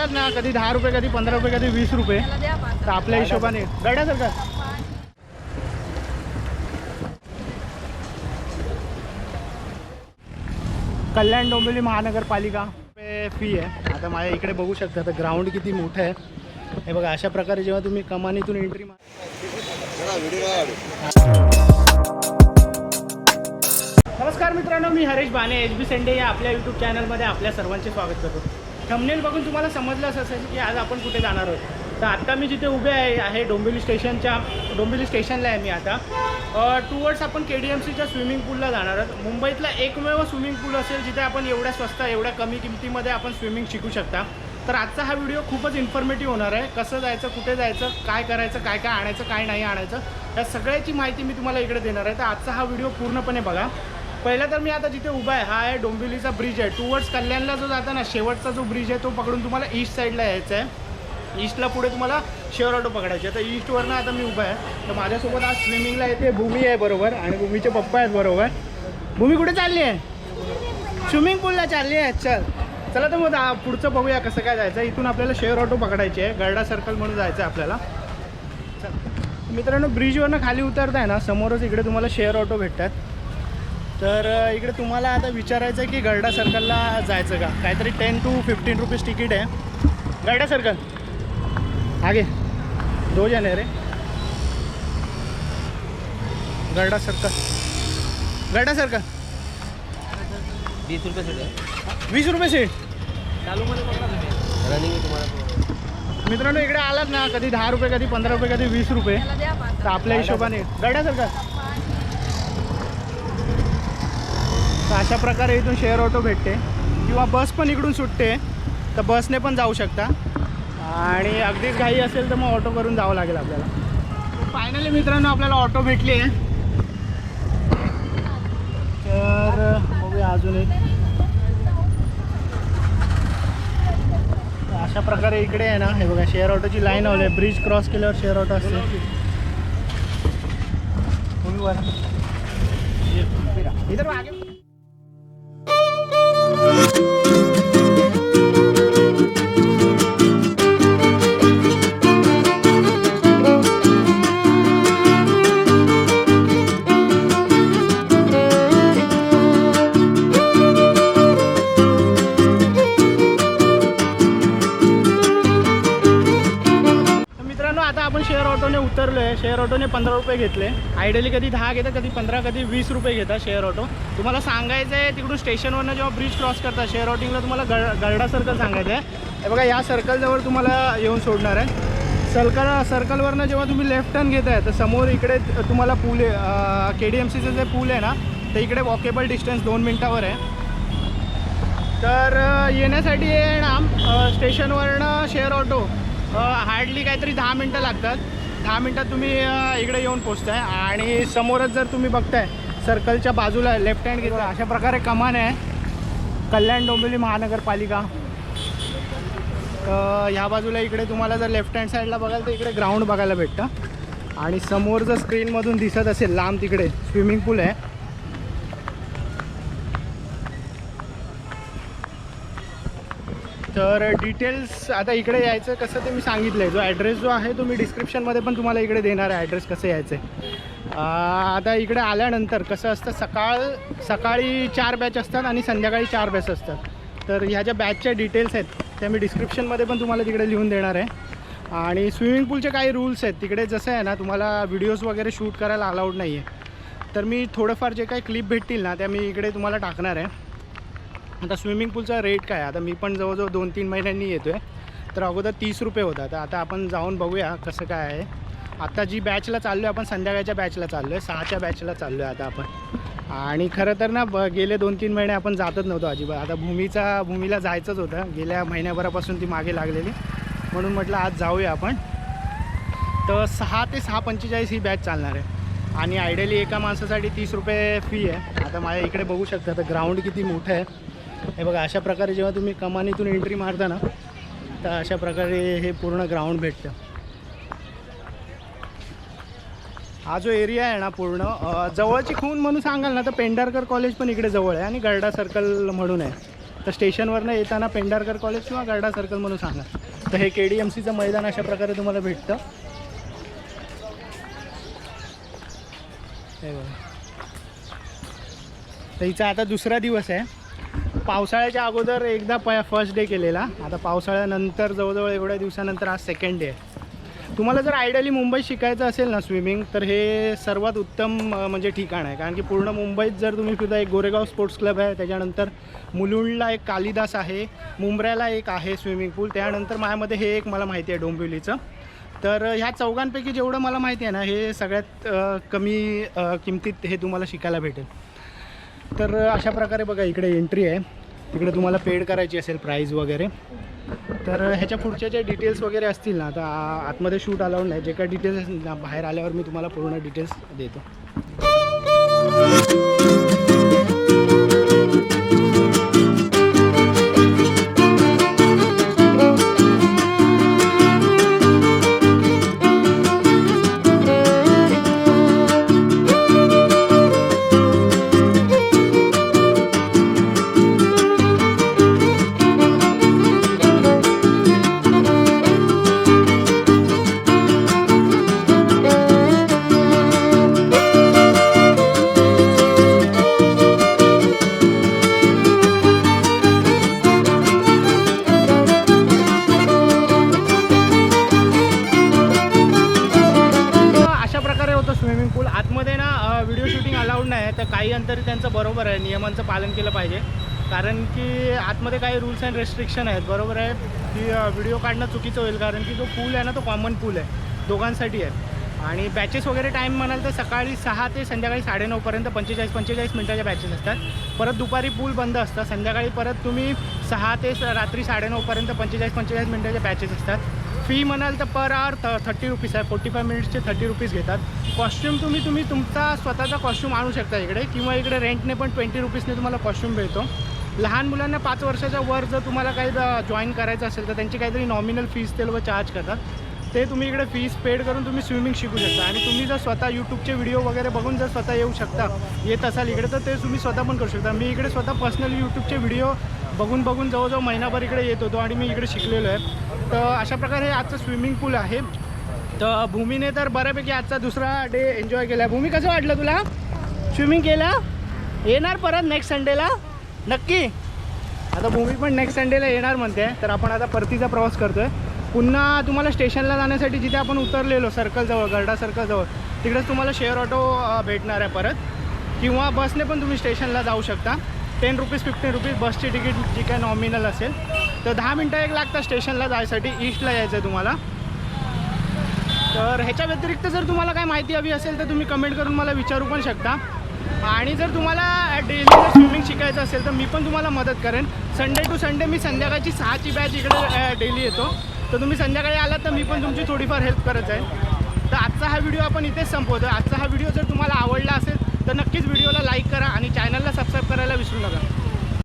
आलात ना कधी दहा रुपये कधी पंधरा रुपये कधी वीस रुपये तर आपल्या हिशोबाने. गड्यासारखं कल्याण डोंबिवली महानगरपालिका फी आहे. आता माझ्या इकडे बघू शकता तर ग्राउंड किती मोठं आहे. हे बघा अशा प्रकारे जेव्हा तुम्ही कमानीतून एंट्री नमस्कार मित्रांनो मी हरेश बाने एच बी सेंडे या आपल्या यूट्यूब चॅनलमध्ये आपल्या सर्वांचे स्वागत करतो. थंबनेल बघून तुम्हाला समजलंच असेल की आज आपण कुठे जाणार आहोत. तर आत्ता मी जिथे उभे आहे आहे डोंबिवली स्टेशनच्या डोंबिवली स्टेशनला आहे मी आता. टुवर्ड्स आपण के डी एम सीच्या स्विमिंग पूलला जाणार आहोत. मुंबईतला एकमेव स्विमिंग पूल असेल जिथे आपण एवढ्या स्वस्त एवढ्या कमी किमतीमध्ये आपण स्विमिंग शिकू शकता. तर आजचा हा व्हिडिओ खूपच इन्फॉर्मेटिव्ह होणार आहे. कसं जायचं कुठे जायचं काय करायचं काय काय आणायचं काय नाही आणायचं या सगळ्याची माहिती मी तुम्हाला इकडे देणार आहे. तर आजचा हा व्हिडिओ पूर्णपणे बघा. पहिला तर मी आता जिथे उभा आहे हा आहे डोंबिवलीचा ब्रिज आहे. टुवर्ड्स कल्याणला जो जाता ना शेवटचा जो ब्रिज आहे तो पकडून तुम्हाला ईस्ट साईडला यायचा आहे. ईस्टला पुढे तुम्हाला शेअर ऑटो पकडायचे. आहे. ईस्टवरनं आता मी उभा आहे. तर माझ्यासोबत आज स्विमिंगला येते. भूमी आहे बरोबर आणि भूमीचे पप्पा आहेत बरोबर. भूमी कुठे चालली आहे? स्विमिंग पूलला चालली आहे? चल चला तर मग आ- पुढचं बघूया कसं काय जायचं. इथून आपल्याला शेअर ऑटो पकडायची आहे. गर्डा सर्कल म्हणून जायचं आहे आपल्याला. चल. मित्रांनो ब्रिजवरनं खाली उतरताय ना समोरच इकडे तुम्हाला शेअर ऑटो भेटतात. तर इकडे तुम्हाला आता विचारायचं आहे की गरडा सर्कलला जायचं का? काहीतरी ten to fifteen rupees ticket आहे. गरडा सर्कल? आगे. दो जण आहे रे. गरडा सर्कल. गरडा सर्कल. बीस रुपये सीट आहे. वीस रुपये सीट? चालूमध्ये रनिंग आहे तुम्हाला मित्रांनो इकडे आलात ना कधी दहा रुपये कधी पंधरा रुपये कधी वीस रुपये. तर आपल्या हिशोबाने. गरडा सर्कल. तर अशा प्रकारे इथून शेअर ऑटो भेटते. किंवा बस पण इकडून सुटते. तर बसने पण जाऊ शकता. आणि अगदीच घाई असेल तर मग ऑटो करून जावं लागेल आपल्याला. फायनली मित्रांनो आपल्याला ऑटो भेटली आहे. तर बघूया अजून एक. अशा प्रकारे इकडे आहे ना हे बघा शेअर ऑटोची लाईन आवली आहे. ब्रिज क्रॉस केल्यावर शेअर ऑटो असते. तुम्ही वर शेअर ऑटोने पंधरा रुपये घेतले. आयडियली कधी दहा घेतात कधी पंधरा कधी वीस रुपये घेतात शेअर ऑटो तुम्हाला सांगायचं आहे तिकडून स्टेशनवरनं जेव्हा ब्रिज क्रॉस करता शेअर ऑटिंगला तुम्हाला गर गरडा सर्कल सांगायचं आहे हे बघा या सर्कलजवळ तुम्हाला येऊन सोडणार आहे. सर्कल सर्कलवरनं जेव्हा तुम्ही लेफ्ट टर्न घेत आहे तर समोर इकडे तुम्हाला पूल आहे के डी एम सीचं जे पूल आहे ना ते इकडे वॉकेबल डिस्टन्स दोन मिनटावर आहे. तर येण्यासाठी आहे ना स्टेशनवरनं शेअर ऑटो हार्डली काहीतरी दहा मिनटं लागतात. दहा मिनटात तुम्ही इकडे येऊन पोचताय. आणि समोरच जर तुम्ही बघताय सर्कलच्या बाजूला लेफ्ट हँड घेतला अशा प्रकारे कमान आहे. कल्याण डोंबिवली महानगरपालिका. ह्या बाजूला इकडे तुम्हाला जर लेफ्ट हँड साईडला बघाल तर इकडे ग्राउंड बघायला भेटतं. आणि समोर जर स्क्रीनमधून दिसत असेल लांब तिकडे स्विमिंग पूल आहे. तर डिटेल्स आता इकडे यायचं कसं ते मी सांगितलं आहे जो ॲड्रेस जो आहे तो मी डिस्क्रिप्शनमध्ये पण तुम्हाला इकडे देणार आहे ॲड्रेस कसं यायचं आहे आता इकडे आल्यानंतर कसं असतं सकाळ सकाळी चार बॅच असतात आणि संध्याकाळी चार बॅच असतात. तर ह्या ज्या बॅचच्या डिटेल्स आहेत त्या मी डिस्क्रिप्शनमध्ये पण तुम्हाला तिकडे लिहून देणार आहे. आणि स्विमिंग पूलचे काही रूल्स आहेत. तिकडे जसं आहे ना तुम्हाला व्हिडिओज वगैरे शूट करायला अलाउड नाही आहे तर मी थोडंफार जे काही क्लिप भेटतील ना त्या मी इकडे तुम्हाला टाकणार आहे. आता स्विमिंग पूलचा रेट काय आहे? आता मी पण जवळजवळ दोन तीन महिन्यांनी येतो आहे तर अगोदर तीस रुपये होता तर आता आपण जाऊन बघूया कसं काय आहे. आता जी बॅचला चाललो आहे आपण संध्याकाळच्या बॅचला चाललो आहे सहाच्या बॅचला चाललो आहे आता आपण. आणि खरं तर ना ब गेले दोन तीन महिने आपण जातच नव्हतो अजिबात. आता भूमीचा भूमीला जायचंच होतं. गेल्या महिन्याभरापासून ती मागे लागलेली. म्हणून म्हटलं आज जाऊया आपण. तर सहा ते सहा पंचेचाळीस ही बॅच चालणार आहे. आणि आयडियली एका माणसासाठी तीस रुपये फी आहे. आता माझ्या इकडे बघू शकता तर ग्राउंड किती मोठं आहे. हे बघा अशा प्रकारे जेव्हा तुम्ही कमानीतून एंट्री मारता ना तर अशा प्रकारे हे पूर्ण ग्राउंड भेटतं. हा जो एरिया आहे ना पूर्ण जवळची खून म्हणून सांगाल ना तर पेंढारकर कॉलेज पण इकडे जवळ आहे आणि गरडा सर्कल म्हणून आहे. तर स्टेशनवरनं येताना पेंढारकर कॉलेज किंवा गर्डा सर्कल म्हणून सांगा. तर हे के डी एम सीचं मैदान अशा प्रकारे तुम्हाला भेटतं. हे बघा. तर हिचा आता दुसरा दिवस आहे. पावसाळ्याच्या अगोदर एकदा प फर्स्ट डे केलेला. आता पावसाळ्यानंतर जवळजवळ एवढ्या दिवसानंतर आज सेकंड डे आहे. तुम्हाला जर आयडियली मुंबईत शिकायचं असेल ना स्विमिंग तर हे सर्वात उत्तम म्हणजे ठिकाण आहे. कारण की पूर्ण मुंबईत जर तुम्ही फिरता एक गोरेगाव स्पोर्ट्स क्लब आहे त्याच्यानंतर मुलुंडला एक कालिदास आहे मुंब्र्याला एक आहे स्विमिंग पूल त्यानंतर माझ्यामध्ये हे एक मला माहिती आहे डोंबिवलीचं. तर ह्या चौघांपैकी जेवढं मला माहिती आहे ना हे सगळ्यात कमी किमतीत हे तुम्हाला शिकायला भेटेल. तर अशा प्रकारे बघा इकडे एंट्री आहे. तिकडे तुम्हाला पेड करायची असेल प्राईज वगैरे. तर ह्याच्या पुढच्या ज्या डिटेल्स वगैरे असतील ना आता आतमध्ये शूट अलाउड नाही जे काही डिटेल्स असतील ना बाहेर आल्यावर मी तुम्हाला पूर्ण डिटेल्स देतो. आतमध्ये ना व्हिडिओ शूटिंग अलाउड नाही आहे तर काही अंतर त्यांचं बरोबर आहे नियमांचं पालन केलं पाहिजे. कारण की आतमध्ये काही रूल्स अँड रेस्ट्रिक्शन आहेत बरोबर आहे? की व्हिडिओ काढणं चुकीचं होईल कारण की जो पूल आहे ना तो कॉमन पूल आहे दोघांसाठी आहे. आणि बॅचेस वगैरे टाईम म्हणाल तर सकाळी सहा ते संध्याकाळी साडेनऊपर्यंत पंचेचाळीस पंचेचाळीस मिनटाच्या बॅचेस असतात. परत दुपारी पूल बंद असतात. संध्याकाळी परत तुम्ही सहा ते रात्री साडेनऊपर्यंत पंचेचाळीस पंचेचाळीस मिनटाच्या बॅचेस असतात. फी म्हणाल तर पर आवर थ थर्टी रुपीज आहे. फोर्टी फाय मिनिट्सचे थर्टी रुपीज घेतात. कॉस्ट्यूम तुम्ही तुम्ही तुमचा स्वतःचा कॉस्ट्यूम आणू शकता इकडे किंवा इकडे रेंटने पण ट्वेंटी रुपीजने तुम्हाला कॉस्ट्यूम मिळतो. लहान मुलांना पाच वर्षाच्या वर जर तुम्हाला काही जॉईन करायचं असेल तर त्यांची काहीतरी नॉमिनल फीज ते लोक चार्ज करतात. ते तुम्ही इकडे फीस पेड करून तुम्ही स्विमिंग शिकू शकता. आणि तुम्ही जर स्वतः यूट्यूबचे व्हिडिओ वगैरे बघून जर स्वतः येऊ शकता येत असाल इकडे तर ते तुम्ही स्वतः पण करू शकता. मी इकडे स्वतः पर्सनली यूट्यूबचे व्हिडिओ बघून बघून जवळजवळ महिनाभर इकडे येत होतो आणि मी इकडे शिकलेलो आहे. तर अशा प्रकारे हे आजचं स्विमिंग पूल आहे. तर भूमीने तर बऱ्यापैकी आजचा दुसरा डे एन्जॉय केला. आहे भूमी कसं वाटलं तुला? स्विमिंग केलं? येणार परत नेक्स्ट संडेला नक्की? आता भूमी पण नेक्स्ट संडेला येणार म्हणते. तर आपण आता परतीचा प्रवास करतोय. पुन्हा तुम्हाला स्टेशनला जाण्यासाठी जिथे आपण उतरलेलो सर्कलजवळ गरडा सर्कलजवळ तिकडेच तुम्हाला शेअर ऑटो भेटणार आहे परत. किंवा बसने पण तुम्ही स्टेशनला जाऊ शकता. टेन रुपीज फिफ्टीन रुपीज बसची तिकीट जी काय नॉमिनल असेल. तर दहा मिनटं एक लागतात स्टेशनला जायसाठी ईस्टला यायचं आहे तुम्हाला. तर ह्याच्या व्यतिरिक्त जर तुम्हाला काय माहिती हवी असेल तर तुम्ही कमेंट करून मला विचारू पण शकता. आणि जर तुम्हाला डेली जर स्विमिंग शिकायचं असेल तर मी पण तुम्हाला मदत करेन. संडे टू संडे मी संध्याकाळची सहाची बॅच इकडे डेली येतो. तर तुम्ही संध्याकाळी आलात तर मी पण तुमची थोडीफार हेल्प करत जाईल तर आजचा हा व्हिडिओ आपण इथेच संपवतो आजचा हा व्हिडिओ जर तुम्हाला आवडला असेल तर नक्कीच व्हिडिओला लाईक करा आणि चॅनलला सबस्क्राईब करायला विसरू नका.